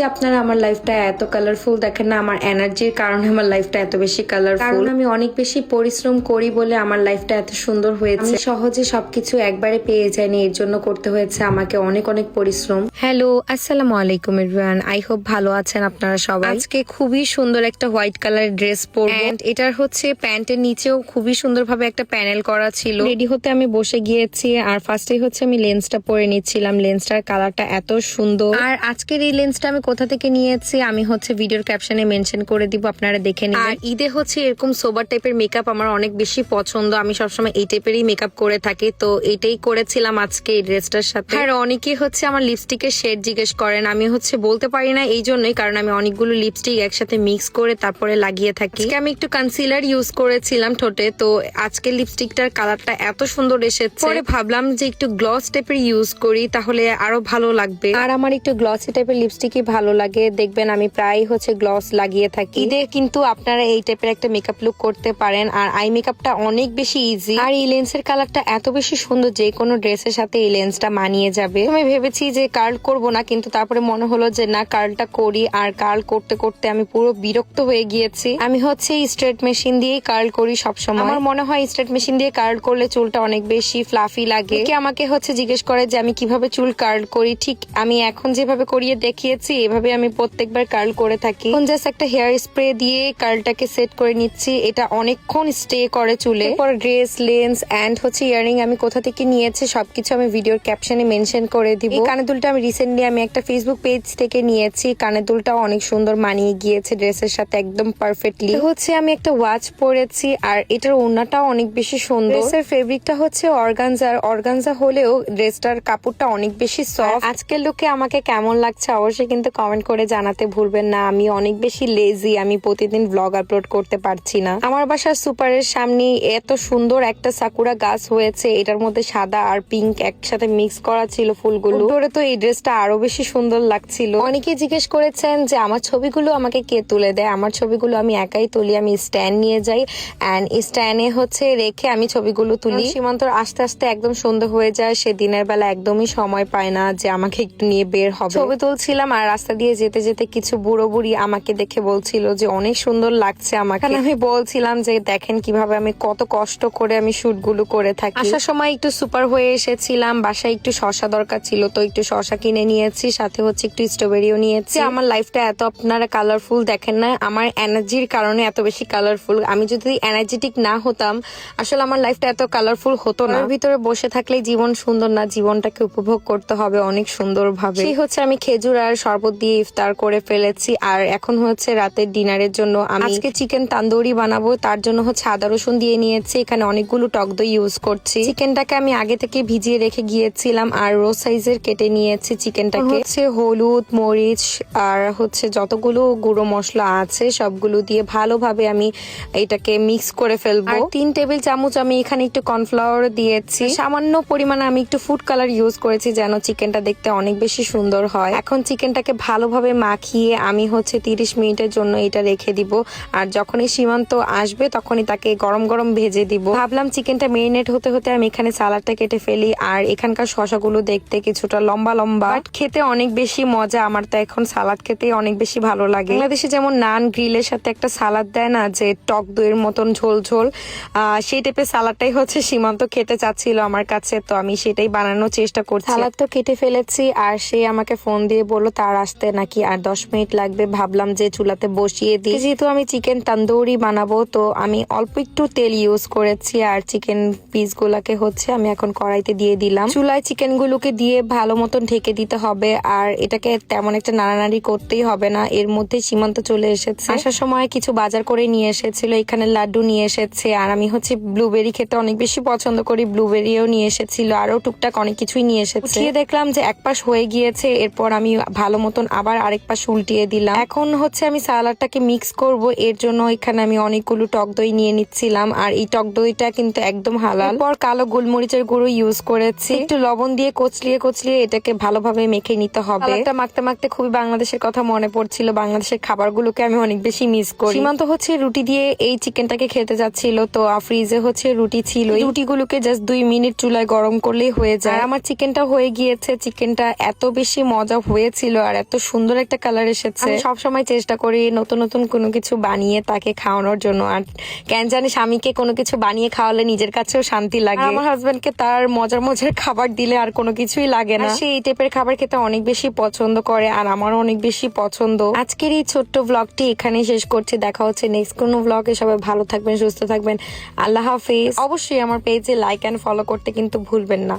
যে আপনারা আমার লাইফটা এত কালারফুল দেখেন না, আমার এনার্জির কারণে আমার লাইফটা এত বেশি কালারফুল কারণ আমি অনেক বেশি পরিশ্রম করি বলে আমার লাইফটা এত সুন্দর হয়েছে। সহজে সবকিছু একবারে পেয়ে যাইনি, এর জন্য করতে হয়েছে আমাকে অনেক অনেক পরিশ্রম। হ্যালো আসসালামু আলাইকুম এভরিওয়ান আই হোপ ভালো আছেন আপনারা সবাই। আজকে খুবই সুন্দর একটা হোয়াইট কালারের ড্রেস পরবো। এটার হচ্ছে প্যান্টের নিচেও খুবই সুন্দরভাবে একটা প্যানেল করা ছিল। রেডি হতে আমি বসে গিয়েছি আর ফার্স্টে হচ্ছে আমি লেন্সটা পরে নিচ্ছিলাম। লেন্সটার কালারটা এত সুন্দর। আর আজকের এই লেন্সটা আমি কোথা থেকে নিয়েছি আমি হচ্ছে ভিডিওর ক্যাপশনে মেনশন করে দিব আপনারা দেখে নিন আর ঈদে হচ্ছে এরকম সোবার টাইপের মেকআপ আমার অনেক বেশি পছন্দ আমি সবসময় এই টাইপেরই মেকআপ করে থাকি তো এটাই করেছিলাম আজকে এই ড্রেসটার সাথে। আর অনেকেই হচ্ছে আমার লিপস্টিকের শেড জিজ্ঞেস করেন আমি হচ্ছে বলতে পারি না এই জন্যই কারণ আমি অনেকগুলো লিপস্টিক একসাথে মিক্স করে তারপরে লাগিয়ে থাকি। আমি একটু কনসিলার ইউজ করেছিলাম ঠোঁটে তো আজকে লিপস্টিকটার কালারটা এত সুন্দর এসেছে। পরে ভাবলাম যে একটু গ্লস টাইপের ইউজ করি তাহলে আরও ভালো লাগবে। আর আমার একটু গ্লসি টাইপের লিপস্টিকই ভালো লাগে। দেখবেন আমি প্রায় হচ্ছে গ্লস লাগিয়ে থাকি। ঈদে কিন্তু আপনারা এই টাইপের একটা মেকআপ লুক করতে পারেন। আর আই মেকআপটা অনেক বেশি ইজি আর এই লেন্সের কালারটা এত বেশি সুন্দর যে কোনো ড্রেসের সাথে এই লেন্সটা মানিয়ে যাবে। আমি ভেবেছি যে কার্ল করব না, কিন্তু তারপরে মনে হলো যে না কার্লটা করি। আর কার্ল করতে করতে আমি পুরো বিরক্ত হয়ে গিয়েছি। আমি হচ্ছে স্ট্রেট মেশিন দিয়েই কার্ল করি সবসময়। আমার মনে হয় স্ট্রেট মেশিন দিয়ে কার্ল করলে চুলটা অনেক বেশি ফ্লাফি লাগে। আমাকে হচ্ছে জিজ্ঞেস করে যে আমি কীভাবে চুল কার্ল করি? ঠিক আমি এখন যেভাবে করিয়ে দেখিয়েছি এভাবে আমি প্রত্যেকবার কার্ল করে থাকি। এখন জাস্ট একটা হেয়ার স্প্রে দিয়ে কার্লটাকে সেট করে নিচ্ছি। এটা অনেকক্ষণ স্টে করে চুলে। পর ড্রেস লেন্স অ্যান্ড হচ্ছে ইয়ারিং আমি কোথা থেকে নিয়েছি সবকিছু আমি ভিডিওর ক্যাপশনে মেনশন করে দিব। কানের দুলটা আমি রিসেন্টলি আমি একটা ফেসবুক পেজ থেকে নিয়েছি। কানের দুলটা অনেক সুন্দর মানিয়ে গিয়েছে ড্রেসের সাথে একদম পারফেক্টলি হচ্ছে আমি একটা ওয়াচ পরেছি আর এটার ওড়নাটাও অনেক বেশি সুন্দর। ড্রেসের ফেব্রিকটা হচ্ছে অর্গানজার অর্গানজা হলেও ড্রেসটার কাপড়টা অনেক বেশি সফট আজকের লোকে আমাকে কেমন লাগছে অবশ্যই কিন্তু কমেন্ট করে জানাতে ভুলবেন না। আমি অনেক বেশি লেজি আমি প্রতিদিন ব্লগ আপলোড করতে পারছি না। আমার বাসার সুপারের সামনে এত সুন্দর একটা সাকুরা গাছ হয়েছে। এটার মধ্যে সাদা আর পিঙ্ক একসাথে মিক্স করা ছিল ফুলগুলো। ধরে তো এই ড্রেসটা আরও বেশি সুন্দর লাগছিল। অনেকে জিজ্ঞেস করেছেন যে আমার ছবিগুলো আমাকে কে তুলে দেয়? আমার ছবিগুলো আমি একাই তুলি আমি স্ট্যান্ড নিয়ে যাই। অ্যান্ড স্ট্যান্ডে হচ্ছে রেখে আমি ছবিগুলো তুলি। সীমান্তর আস্তে আস্তে একদম সন্ধ্যা হয়ে যায়। সে দিনের বেলা একদমই সময় পায় না যে আমাকে একটু নিয়ে বের হবে। ছবি তুলছিলাম আর রাস্তা দিয়ে যেতে যেতে কিছু বুড়ো বুড়ি আমাকে দেখে বলছিল যে অনেক সুন্দর লাগছে আমাকে। আমি বলছিলাম যে দেখেন কীভাবে আমি কত কষ্ট করে আমি শুটগুলো করে থাকি। আসার সময় একটু সুপার হয়ে এসেছিলাম বাসায় একটু শশা দরকার ছিল তো একটু শশা কিনে নিয়েছি সাথে হচ্ছে একটু স্ট্রবেরিও নিয়েছি। আমার লাইফটা এত আপনারা কালারফুল দেখেন না আমার এনার্জির কারণে এত বেশি কালারফুল আমি যদি এনার্জেটিক না হতাম আসলে আমার লাইফটা এত কালারফুল হতো না। ভিতরে বসে থাকলে জীবন সুন্দর না জীবনটাকে উপভোগ করতে হবে অনেক সুন্দর ভাবে সেই হচ্ছে আমি খেজুর আর শরবত দিয়ে ইফতার করে ফেলেছি। আর এখন হচ্ছে রাতের ডিনারের জন্য আমি আজকে চিকেন তান্দুরি বানাবো। তার জন্য হচ্ছে আদা রসুন দিয়ে নিয়েছি। এখানে অনেকগুলো টক দই ইউজ করছি। চিকেনটাকে আমি আগে থেকে ভিজিয়ে রেখে গিয়েছিলাম। আর রোজ সাইজের কেটে নিয়েছি চিকেনটাকে। হচ্ছে হলুদ মরিচ আর হচ্ছে যতগুলো গুঁড়ো মশলা আছে সবগুলো দিয়ে ভালোভাবে আমি এটাকে মিক্স করে ফেলব। আর তিন টেবিল চামচ আমি এখানে একটু কর্নফ্লাওয়ার দিয়েছি। সামান্য পরিমাণে আমি একটু ফুড কালার ইউজ করেছি যেন চিকেনটা দেখতে অনেক বেশি সুন্দর হয়। এখন চিকেনটাকে ভালোভাবে মাখিয়ে আমি হচ্ছে তিরিশ মিনিটের জন্য এটা রেখে দিব। আর যখনই সীমান্ত আসবে, তখনই তাকে গরম গরম ভেজে দিব। ভাবলাম চিকেনটা মেরিনেট হতে হতে আমি এখানে সালাডটা কেটে ফেলি। আর এখানকার শশাগুলো দেখতে কিছুটা লম্বা লম্বা। খেতে অনেক বেশি মজা। আমার তো এখন সালাদ খেতে অনেক বেশি ভালো লাগে। বাংলাদেশে যেমন নান গ্রিলের সাথে একটা সালাদ দেয় না, যে টক দইয়ের মতন ঝোল ঝোল সেই টাইপের সালাদটাই হচ্ছে সীমান্ত খেতে চাচ্ছিল আমার কাছে। তো আমি সেটাই বানানোর চেষ্টা করছি। সালাদ তো কেটে ফেলেছি। আর সে আমাকে ফোন দিয়ে বলল, তার আসতে নাকি আর দশ মিনিট লাগবে? ভাবলাম যে চুলাতে বসিয়ে দিই। যেহেতু আমি চিকেন তন্দুরি বানাবো, তো আমি অল্প একটু তেল ইউজ করেছি আর চিকেন পিস গুলাকে হচ্ছে আমি এখন কড়াইতে দিয়ে দিলাম। চুলায় চিকেন গুলোকে দিয়ে ভালো মতন ঢেকে দিতে হবে আর এটাকে তেমন একটা নাড়ানাড়ি করতেই হবে না। এর মধ্যে সীমান্ত চলে এসেছে। আসার সময় কিছু বাজার করে নিয়ে এসেছিল, এখানে লাড্ডু নিয়ে এসেছে আর আমি হচ্ছে ব্লুবেরি খেতে অনেক বেশি পছন্দ করি ব্লুবেরিও নিয়ে এসেছিল আরও টুকটাক অনেক কিছুই নিয়ে এসেছে। দেখলাম যে এক পাশ হয়ে গিয়েছে, এরপর আমি ভালো মতন আবার আরেক পাশ উল্টিয়ে দিলাম। এখন হচ্ছে আমি সালাডটাকে মিক্স করব, এর জন্য এখানে আমি অনেকগুলো টক দই নিয়ে নিচ্ছিলাম, আর এই টক দইটা কিন্তু একদম হালাল। পর কালো গোলমরিচের গুঁড়ো ইউজ করেছি। একটু লবণ দিয়ে কচলিয়ে কচলিয়ে এটাকে ভালোভাবে মেখে নিতে হবে। এটা মাখতে মাখতে খুবই বাংলাদেশের কথা মনে পড়ছিল, বাংলাদেশের খাবারগুলোকে আমি অনেক বেশি মিস করি। সীমান্ত হচ্ছে রুটি দিয়ে এই চিকেনটাকে খেতে যাচ্ছিল তো ফ্রিজে হচ্ছে রুটি ছিল। রুটিগুলোকে জাস্ট দুই মিনিট চুলায় গরম করলেই হয়ে যায়। আমার চিকেনটা হয়ে গিয়েছে। চিকেনটা এত বেশি মজা হয়েছিল, আর এত এত সুন্দর একটা কালার এসেছে। আমি সবসময় চেষ্টা করি নতুন নতুন কোনো কিছু বানিয়ে তাকে খাওয়ানোর জন্য। আর কেন জানি স্বামীকে কোনো কিছু বানিয়ে খাওয়ালে নিজের কাছেও শান্তি লাগে। আমার হাজবেন্ডকে তার মজার মজার খাবার দিলে আর কোনো কিছুই লাগে না। সে এই টাইপের খাবার খেতে অনেক বেশি পছন্দ করে আর আমারও অনেক বেশি পছন্দ। আজকের এই ছোট্ট ব্লগটি এখানেই শেষ করছি। দেখা হচ্ছে নেক্সট কোনো ব্লগে সবাই ভালো থাকবেন সুস্থ থাকবেন। আল্লাহ হাফিজ। অবশ্যই আমার পেজে লাইক অ্যান্ড ফলো করতে কিন্তু ভুলবেন না।